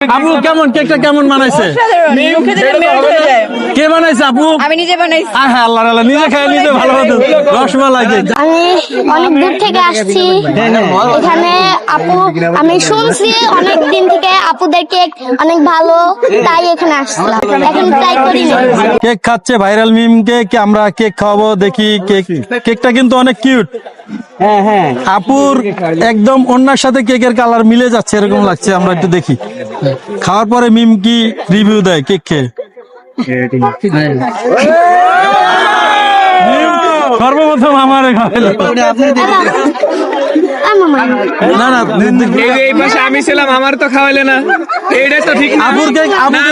আপু কেমন? কেকটা কেমন বানাইছে? কে বানাইছে আপু? আমি নিজে বানাইছি। আহ আল্লাহ আল্লাহ নিজে খাই নিজে ভালো হতো। রসমালাই আমি অনেক দূর থেকে আসছি। এখানে আপু আমি শুনছি অনেক দিন থেকে আপুদের কেক অনেক ভালো তাই এখানে আসলাম। এখন ট্রাই করি কেক খাচ্ছে ভাইরাল মিম কেক আমরা কেক খাওয়াবো দেখি কেক কেকটা কিন্তু অনেক কিউট আপুর একদম অন্যার সাথে কেকের কালার মিলে যাচ্ছে এরকম লাগছে আমরা একটু দেখি। খাওয়ার পরে মিম কি রিভিউ দেয় কেক খেয়ে? সর্বপ্রথম আমার খাওয়াইলো না না এই পাশে আমি ছিলাম আমার তো খাওয়াইলে না। এইটা তো ঠিক না। আপুকে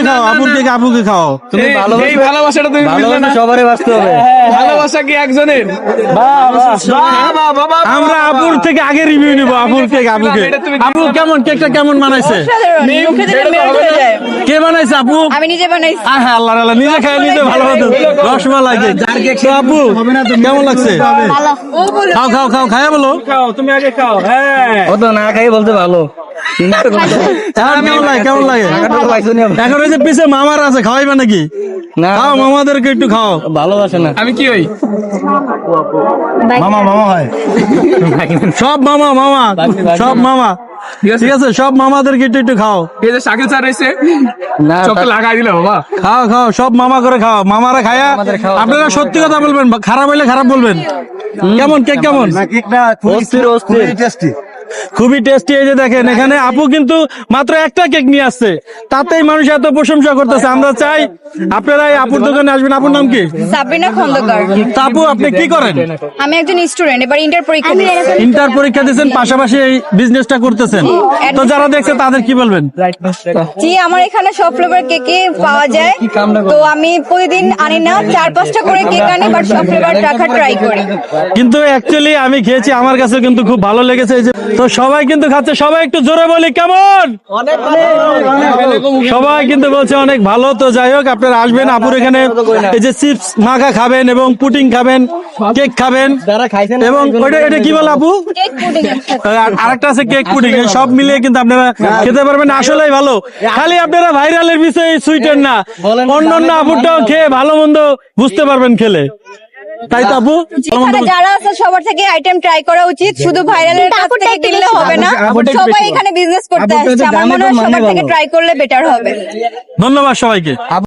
খাও আপুর আপুকে খাও। এই- এই ভালোবাসাটা তুমি বুঝলে সবারই বাঁচতে হবে। ভালোবাসা কি একজনের? আমরা আপুর থেকে আগে রিভিউ নিব আপুর কেক আপুকে আপু কেমন কেকটা কেমন বানাইছে? কে বানাইছে আপু আমি নিজে বানাইছি। আহ আল্লাহ আল্লাহ নিজে খাই নিজে ভালো হতো রসমালাই কেক। তো আপু কেমন লাগছে? খাও খাও খাও খাইয়া বলো। তুমি আগে খাও হ্যাঁ। ও তো না খাই বলতে ভালো। কেমন লাগে কেমন লাগে? এখন ওই যে পিছে মামার আছে খাওয়াইবে নাকি? না। খাও মামাদেরকে একটু খাও। ভালোবাসে না। আমি কি হই? মামা মামা হয়। সব মামা মামা। সব মামা। ঠিক আছে। সব মামাদেরকে একটু একটু খাও। এই যে শাকিল স্যার এসে লাগাই দিলে বাবা। খাও খাও সব মামা করে খাও। মামারা খায়া আপনারা সত্যি কথা বলবেন খারাপ হইলে খারাপ বলবেন। কেমন কেক কেমন? অস্থির অস্থির। খুবই টেস্টি এই যে দেখেন এখানে আপু কিন্তু মাত্র একটা কেক নিয়ে আসছে। তাতেই মানুষ এত প্রশংসা করতেছে। আমরা চাই আপনারা এই আপুর দোকানে আসবেন। আপুর নাম কি? সাবিনা খন্দকার। আপু আপনি কি করেন? আমি একজন স্টুডেন্ট এবার ইন্টার পরীক্ষা ইন্টার পরীক্ষা দিচ্ছেন পাশাপাশি এই বিজনেসটা করতেছেন। তো যারা দেখছে তাদের কি বলবেন? জি আমার এখানে সব ফ্লেভার কেকে পাওয়া যায়। তো আমি প্রতিদিন আনি না চার পাঁচটা করে কেক আনি বাট সব ফ্লেভার রাখার ট্রাই করি। কিন্তু অ্যাকচুয়ালি আমি খেয়েছি আমার কাছে কিন্তু খুব ভালো লেগেছে। এই যে তো সবাই কিন্তু খাচ্ছে সবাই একটু জোরে বলি কেমন? সবাই কিন্তু বলছে অনেক ভালো তো যাই হোক আপনারা আসবেন আপুর এখানে এই যে চিপস মাখা খাবেন এবং পুটিং খাবেন কেক খাবেন। এবং ওইটা এটা কি বল আপু? আর আরেকটা আছে কেক পুডিং এই সব মিলিয়ে কিন্তু আপনারা খেতে পারবেন আসলেই ভালো। খালি আপনারা ভাইরালের বিষয়ে সুইটের না। অন্য অন্য আপুরটাও খেয়ে ভালো মন্দ বুঝতে পারবেন খেলে। তাই তো আপু এখানে যারা আছে সবার থেকে আইটেম ট্রাই করা উচিত। শুধু ভাইরালের কাছ থেকে কিনলে হবে না। সবাই এখানে বিজনেস করতে আসছে। আমার মনে হয় সবার থেকে ট্রাই করলে বেটার হবে। ধন্যবাদ সবাইকে।